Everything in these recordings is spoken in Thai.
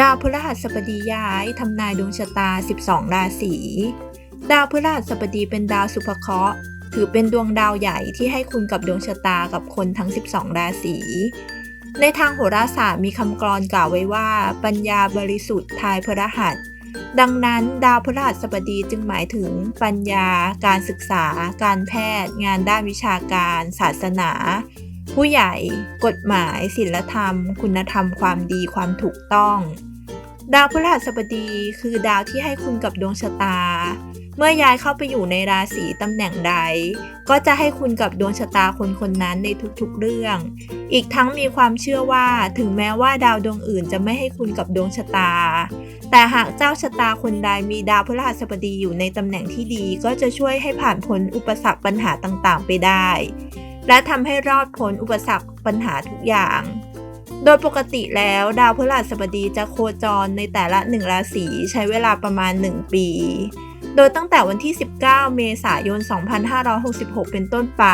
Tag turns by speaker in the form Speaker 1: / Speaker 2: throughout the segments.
Speaker 1: ดาวพฤหัสบดีย้ายทำนายดวงชะตา 12 ราศี ดาวพฤหัสบดีเป็นดาวสุภเคราะห์ ถือเป็นดวงดาวใหญ่ที่ให้คุณกับดวงชะตากับคนทั้ง 12 ราศี ในทางโหราศาสตร์มีคำกรอนกล่าวไว้ว่า ปัญญาบริสุทธิ์ทายพฤหัส ดังนั้นดาวพฤหัสบดีจึงหมายถึง ปัญญา การศึกษา การแพทย์ งานด้านวิชาการ ศาสนาผู้ใหญ่ กฎหมาย ศีลธรรม คุณธรรม ความดี ความถูกต้อง ดาวพฤหัสบดีคือดาวที่ให้คุณกับดวงชะตา เมื่อย้ายเข้าไปอยู่ในราศีตำแหน่งใด ก็จะให้คุณกับดวงชะตาคนคนนั้นในทุกๆเรื่อง อีกทั้งมีความเชื่อว่าถึงแม้ว่าดาวดวงอื่นจะไม่ให้คุณกับดวงชะตา แต่หากเจ้าชะตาคนใดมีดาวพฤหัสบดีอยู่ในตำแหน่งที่ดี ก็จะช่วยให้ผ่านพ้นอุปสรรคปัญหาต่างๆ ไปได้ และทำให้รอดพ้นอุปสรรคปัญหาทุกอย่าง โดยปกติแล้วดาวพฤหัสบดีจะโคจรในแต่ละหนึ่งราศีใช้เวลาประมาณ 1 ปี โดยตั้งแต่วันที่ 19 เมษายน 2566 เป็นต้นไป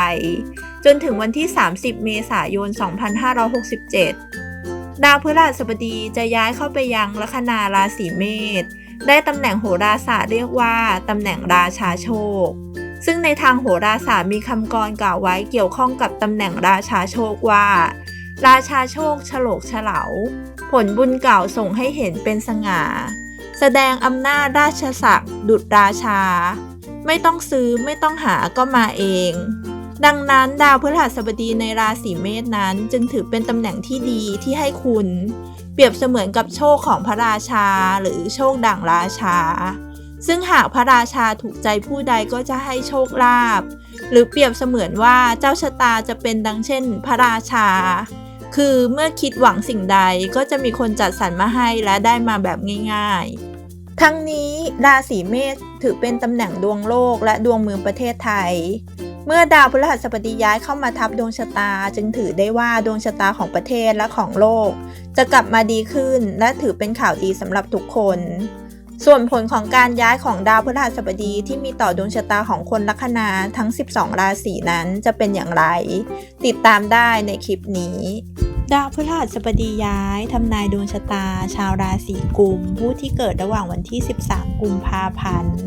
Speaker 1: จนถึงวันที่ 30 เมษายน 2567 ดาวพฤหัสบดีจะย้ายเข้าไปยังลัคนาราศีเมษได้ตำแหน่งโหราศาสตร์เรียกว่าตำแหน่งราชาโชค ซึ่งในทางโหราศาสตร์มีคำกรกล่าวไว้เกี่ยวข้องกับตำแหน่งราชาโชคว่า ราชาโชคฉลกเฉลาผลบุญเก่าส่งให้เห็นเป็นสง่า แสดงอำนาจราชศักดิ์ดุจราชา ไม่ต้องซื้อไม่ต้องหาก็มาเอง ดังนั้นดาวพฤหัสบดีในราศีเมษนั้นจึงถือเป็นตำแหน่งที่ดีที่ให้คุณ เปรียบเสมือนกับโชคของพระราชาหรือโชคดั่งราชา ซึ่งหากพระราชาถูกใจผู้ใดก็จะให้โชคลาภหรือเปรียบเสมือนว่าเจ้าชะตาจะเป็นดังเช่น พระราชา คือเมื่อคิดหวังสิ่งใดก็จะมีคนจัดสรรมาให้และได้มาแบบง่ายๆ ทั้งนี้ราศีเมษถือเป็นตำแหน่งดวงโลกและดวงเมืองประเทศไทย เมื่อดาวพฤหัสบดีย้ายเข้ามาทับดวงชะตา จึงถือได้ว่าดวงชะตาของประเทศและของโลก จะกลับมาดีขึ้นและถือเป็นข่าวดีสำหรับทุกคน ส่วนผลของการย้ายของดาวพฤหัสบดีที่มีต่อดวงชะตาของคนลัคนาทั้ง 12 ราศีนั้นจะเป็นอย่างไร ติดตามได้ในคลิปนี้ ดาวพฤหัสบดีย้ายทำนายดวงชะตา ชาวราศีกุม ผู้ที่เกิดระหว่างวันที่ 13 กุมภาพันธ์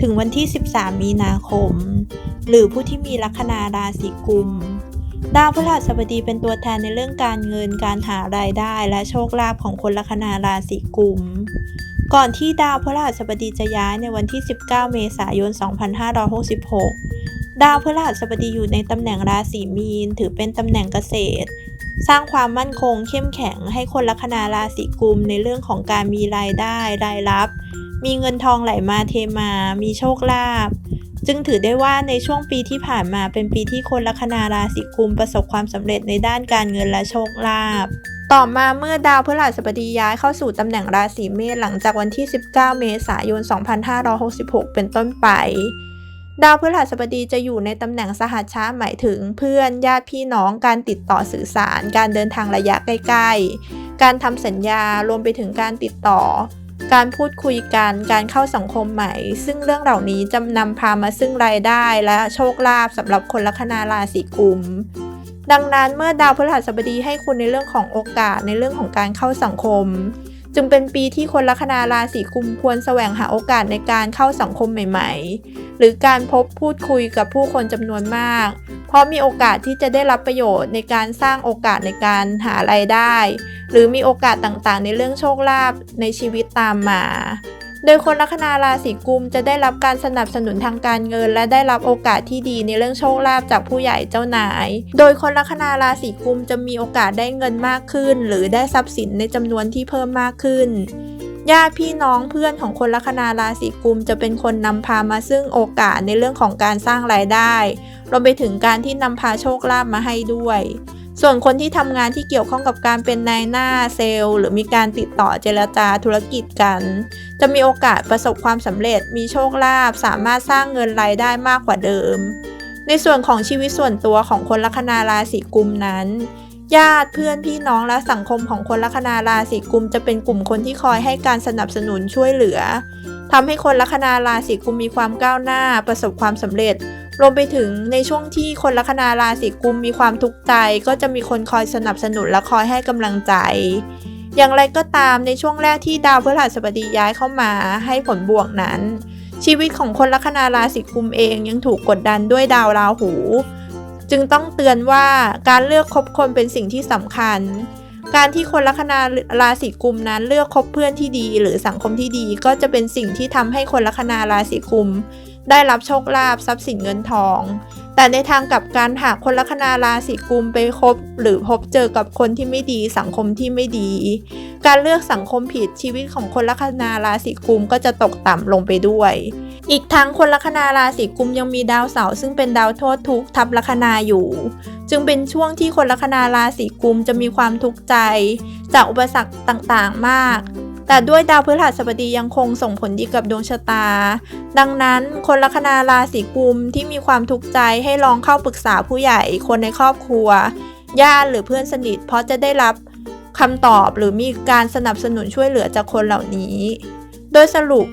Speaker 1: ถึงวันที่ 13 มีนาคม หรือผู้ที่มีลัคนาราศีกุม ดาวพฤหัสบดีเป็นตัวแทนในเรื่องการเงินการหารายได้ และโชคลาภของคนลัคนาราศีกุม ก่อนที่ดาวพฤหัสบดีจะย้ายในวันที่ 19 เมษายน 2566 ดาวพฤหัสบดีอยู่ในตำแหน่งราศีมีน ถือเป็นตำแหน่งเกษตร สร้างความมั่นคงเข้มแข็งให้คนลัคนาราศีกุมในเรื่องของการมีรายได้รายรับ มีเงินทองไหลมาเทมา มีโชคลาภจึงถือได้ว่าในช่วงปีที่ผ่านมาเป็นปีที่คนลัคนาราศีกุมประสบความสำเร็จในด้านการเงินและโชคลาภต่อมาเมื่อดาวพฤหัสบดีย้ายเข้าสู่ตำแหน่งราศีเมษหลังจากวันที่ 19 เมษายน 2566 เป็นต้นไป ดาวพฤหัสบดีจะอยู่ในตำแหน่งสหัชชะหมายถึงเพื่อนญาติพี่น้องการติดต่อสื่อสาร การเดินทางระยะใกล้ ๆ การทำสัญญารวมไปถึงการติดต่อ การพูดคุยกันการเข้าสังคมใหม่ ซึ่งเรื่องเหล่านี้จะนำพามาซึ่งรายได้และโชคลาภสำหรับคนลัคนาราศีกุมดังนั้นเมื่อดาวพฤหัสบดีให้คุณในเรื่องของโอกาสในเรื่องของการเข้าสังคม จึงเป็นปีที่คนลัคนาราศีกุมควรแสวงหาโอกาสในการเข้าสังคมใหม่ ๆ หรือการพบพูดคุยกับผู้คนจำนวนมาก เพราะมีโอกาสที่จะได้รับประโยชน์ในการสร้างโอกาสในการหารายได้ หรือมีโอกาสต่างๆ ในเรื่องโชคลาภในชีวิตตามมา โดยคนลัคนาราศีกุมจะได้รับการสนับสนุนทางการเงิน และได้รับโอกาสที่ดีในเรื่องโชคลาภจากผู้ใหญ่เจ้านาย โดยคนลัคนาราศีกุมจะมีโอกาสได้เงินมากขึ้น หรือได้ทรัพย์สินในจำนวนที่เพิ่มมากขึ้นญาติพี่น้องเพื่อนของคนลัคนาราศีกุมจะเป็นคนนำพามาซึ่งโอกาสในเรื่องของการสร้างรายได้ รวมไปถึงการที่นำพาโชคลาภมาให้ด้วย ส่วนคนที่ทำงานที่เกี่ยวข้องกับการเป็นนายหน้าเซลล์หรือมีการติดต่อเจรจาธุรกิจกัน จะมีโอกาสประสบความสำเร็จ มีโชคลาภสามารถสร้างเงินรายได้มากกว่าเดิม ในส่วนของชีวิตส่วนตัวของคนลัคนาราศีกุมนั้นญาติเพื่อนพี่น้องและสังคมของคนลัคนาราศีกุมจะเป็นกลุ่มคนที่คอยให้การสนับสนุนช่วยเหลือทำให้คนลัคนาราศีกุมมีความก้าวหน้า ประสบความสำเร็จ รวมไปถึงในช่วงที่คนลัคนาราศีกุมมีความทุกข์ใจ ก็จะมีคนคอยสนับสนุนและคอยให้กำลังใจ อย่างไรก็ตามในช่วงแรกที่ดาวพฤหัสบดีย้ายเข้ามาให้ผลบวกนั้น ชีวิตของคนลัคนาราศีกุมเองยังถูกกดดันด้วยดาวราหู จึงต้องเตือนว่าการเลือกคบคนเป็นสิ่งที่สำคัญ การที่คนลัคนาราศีกุมนั้นเลือกคบเพื่อนที่ดี หรือสังคมที่ดีก็จะเป็นสิ่งที่ทำให้คนลัคนาราศีกุม ได้รับโชคลาภทรัพย์สินเงินทอง แต่ในทางกลับการหากคนลัคนาราศีกุมไปคบ หรือพบเจอกับคนที่ไม่ดีสังคมที่ไม่ดี การเลือกสังคมผิดชีวิตของคนลัคนาราศีกุมก็จะตกต่ำลงไปด้วย อีกทั้งคนลัคนาราศีกุมยังมีดาวเสาร์ซึ่งเป็นดาวโทษทุกข์ทับลัคนาอยู่ จึงเป็นช่วงที่คนลัคนาราศีกุมจะมีความทุกข์ใจ จากอุปสรรคต่างๆมาก แต่ด้วยดาวพฤหัสบดียังคงส่งผลดีกับดวงชะตา ดังนั้นคนลัคนาราศีกุมที่มีความทุกข์ใจให้ลองเข้าปรึกษาผู้ใหญ่คนในครอบครัว ญาติหรือเพื่อนสนิท เพราะจะได้รับคำตอบหรือมีการสนับสนุนช่วยเหลือจากคนเหล่านี้ โดยสรุป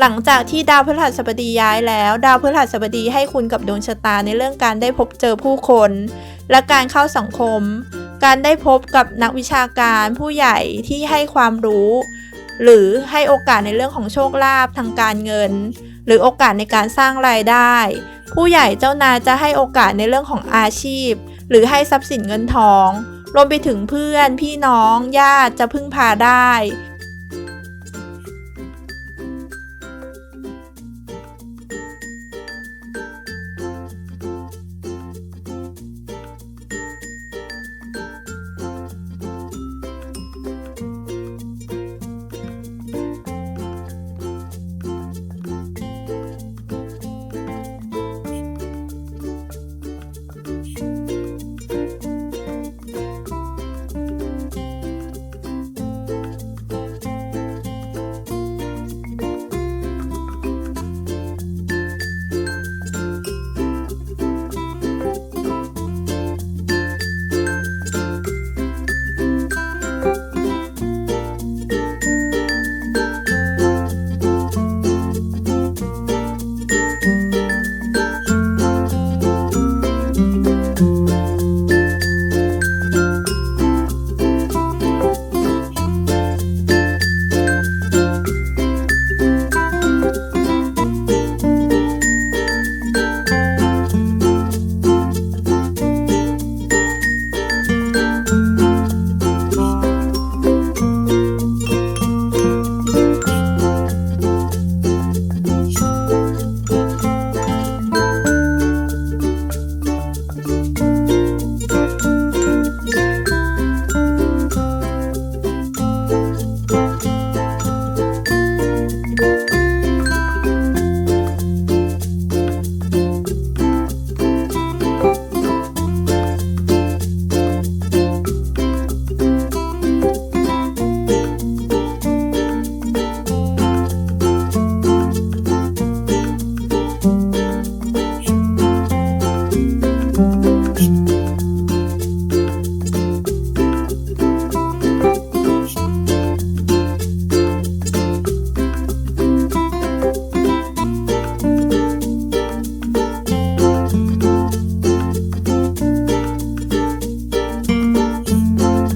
Speaker 1: หลังจากที่ดาวพฤหัสบดีย้ายแล้ว ดาวพฤหัสบดีให้คุณกับดวงชะตาในเรื่องการได้พบเจอผู้คน และการเข้าสังคม การได้พบกับนักวิชาการผู้ใหญ่ที่ให้ความรู้ หรือให้โอกาสในเรื่องของโชคลาภทางการเงิน หรือโอกาสในการสร้างรายได้ ผู้ใหญ่เจ้านายจะให้โอกาสในเรื่องของอาชีพ หรือให้ทรัพย์สินเงินทอง รวมไปถึงเพื่อน พี่น้อง ญาติจะพึ่งพาได้